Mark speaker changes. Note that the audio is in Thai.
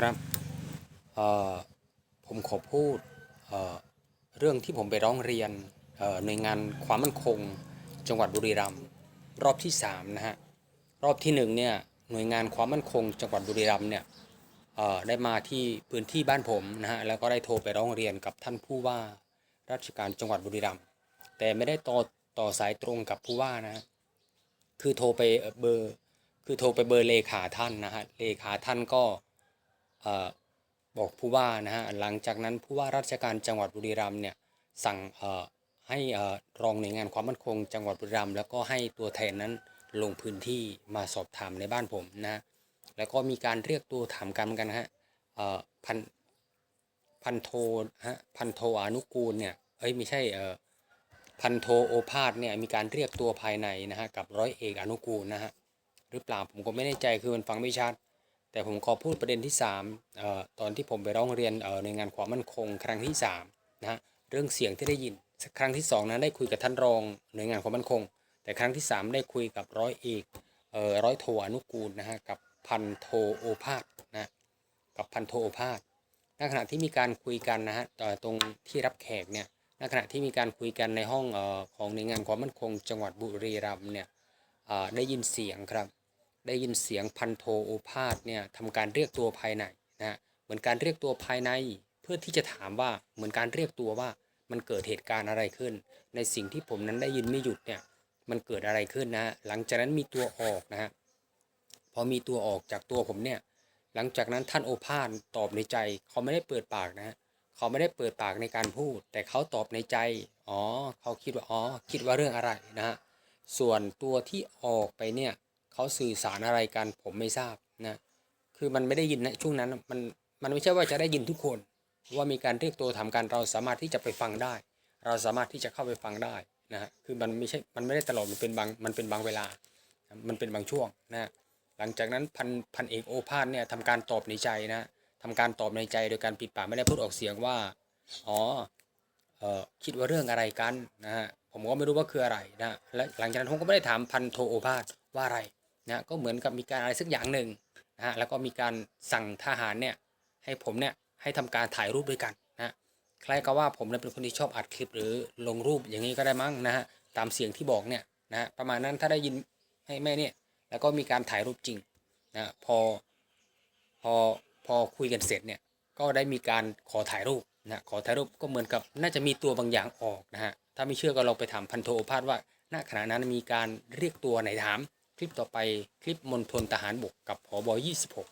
Speaker 1: ครับผมขอพูดเเรื่องที่ผมไปร้องเรียนหน่วยงานความมั่นคง จังหวัดบุรีรัมย์รอบที่3นะฮะรอบที่หนึ่งเนี่ยหน่วยงานความมั่นคง จังหวัดบุรีรัมย์เนี่ยได้มาที่พื้นที่บ้านผมนะฮะแล้วก็ได้โทรไปร้องเรียนกับท่านผู้ว่าราชการจังหวัดบุรีรัมย์แต่ไม่ได้ต่อต่อสายตรงกับผู้ว่านะคือโทรไปเบอร์คือโทรไปเบอร์เลขาท่านนะฮะเลขาท่านก็ บอกผู้ว่านะฮะหลังจากนั้นผู้ว่าราชการจังหวัดบุรีรัมย์เนี่ยสั่งให้รองหน่วยงานความมั่นคง จังหวัดบุรีรัมย์แล้วก็ให้ตัวแทนนั้นลงพื้นที่มาสอบถามในบ้านผมนะแล้วก็มีการเรียกตัวถามกันเหมือนกันนะฮะพันพันโทฮะพันโทอนุกูลเนี่ยเอ้ยไม่ใช่เออพันโทโอภาสเนี่ยมีการเรียกตัวภายในนะฮะกับร้อยเอกอนุกูลนะฮะหรือเปล่าผมก็ไม่แน่ใจคือมันฟังไม่ชัด แต่ผมขอพูดประเด็นที่3เอ่อตอนที่ผมไปร้องเรียนเอ่อในงานความมั่นคงครั้งที่3นะฮะเรื่องเสียงที่ได้ยินครั้งที่2นั้นได้คุยกับท่านรองหน่วยงานความมั่นคง แต่ครั้งที่ 3 ได้คุยกับร้อยเอกเอ่อร้อยโทอนุกูลนะฮะกับพันโทโอภาสนะกับพันโทโอภาสในขณะที่มีการคุยกันนะฮะตรงที่รับแขกเนี่ยในขณะที่มีการคุยกันในห้องเอ่อของหน่วยงานความมั่นคง จังหวัดบุรีรัมย์เนี่ยเอ่อได้ยินเสียงครับ ได้ยินเสียงพันโทโอภาสเนี่ยทำการเรียกตัวภายในนะฮะเหมือนการเรียกตัวภายในเพื่อที่จะถามว่าเหมือนการเรียกตัวว่ามันเกิดเหตุการณ์อะไรขึ้น ในสิ่งที่ผมนั้นได้ยินไม่หยุดเนี่ยมันเกิดอะไรขึ้นนะฮะหลังจากนั้นมีตัวออกนะฮะพอมีตัวออกจากตัวผมเนี่ยหลังจากนั้นท่านโอภาสตอบในใจ เขาไม่ได้เปิดปากนะฮะเขาไม่ได้เปิดปากในการพูด แต่เขาตอบในใจอ๋อเขาคิดว่าอ๋อคิดว่าเรื่องอะไรนะฮะส่วนตัวที่ออกไปเนี่ย เขาสื่อสารอะไรกันผมไม่ทราบนะคือมันไม่ได้ยินนะช่วงนั้นมันมันไม่ใช่ว่าจะได้ยินทุกคน ว่ามีการเรียกตัวทำการเราสามารถที่จะไปฟังได้ เราสามารถที่จะเข้าไปฟังได้นะฮะคือมันไม่ใช่มันไม่ได้ตลอดมันเป็นบางมันเป็นบางเวลา มันเป็นบางช่วงนะฮะหลังจากนั้นพันพันเอกโอภาสเนี่ยทำการตอบในใจนะทำการตอบในใจโดยการปิดปากไม่ได้พูดออกเสียงว่าอ๋อเออคิดว่าเรื่องอะไรกันนะฮะผมก็ไม่รู้ว่าคืออะไรนะและหลังจากนั้นผมก็ไม่ได้ถามพันโทโอภาสว่าอะไร นะก็เหมือนกับมีการอะไรสักอย่างหนึ่งนะฮะแล้วก็มีการสั่งทหารเนี่ยให้ผมเนี่ยให้ทำการถ่ายรูปด้วยกันนะคล้ายกับว่าผมเนี่ยเป็นคนที่ชอบอัดคลิปหรือลงรูปอย่างนี้ก็ได้มั้งนะฮะตามเสียงที่บอกเนี่ยนะฮะประมาณนั้นถ้าได้ยินให้แม่เนี่ยแล้วก็มีการถ่ายรูปจริงนะพอพอพอคุยกันเสร็จเนี่ยก็ได้มีการขอถ่ายรูปนะขอถ่ายรูปก็เหมือนกับน่าจะมีตัวบางอย่างออกนะฮะถ้าไม่เชื่อก็ลองไปถามพันโทโอภาสว่าณขณะนั้นมีการเรียกตัวไหนถาม คลิปต่อไปคลิปมณฑลทหารบกกับผบ26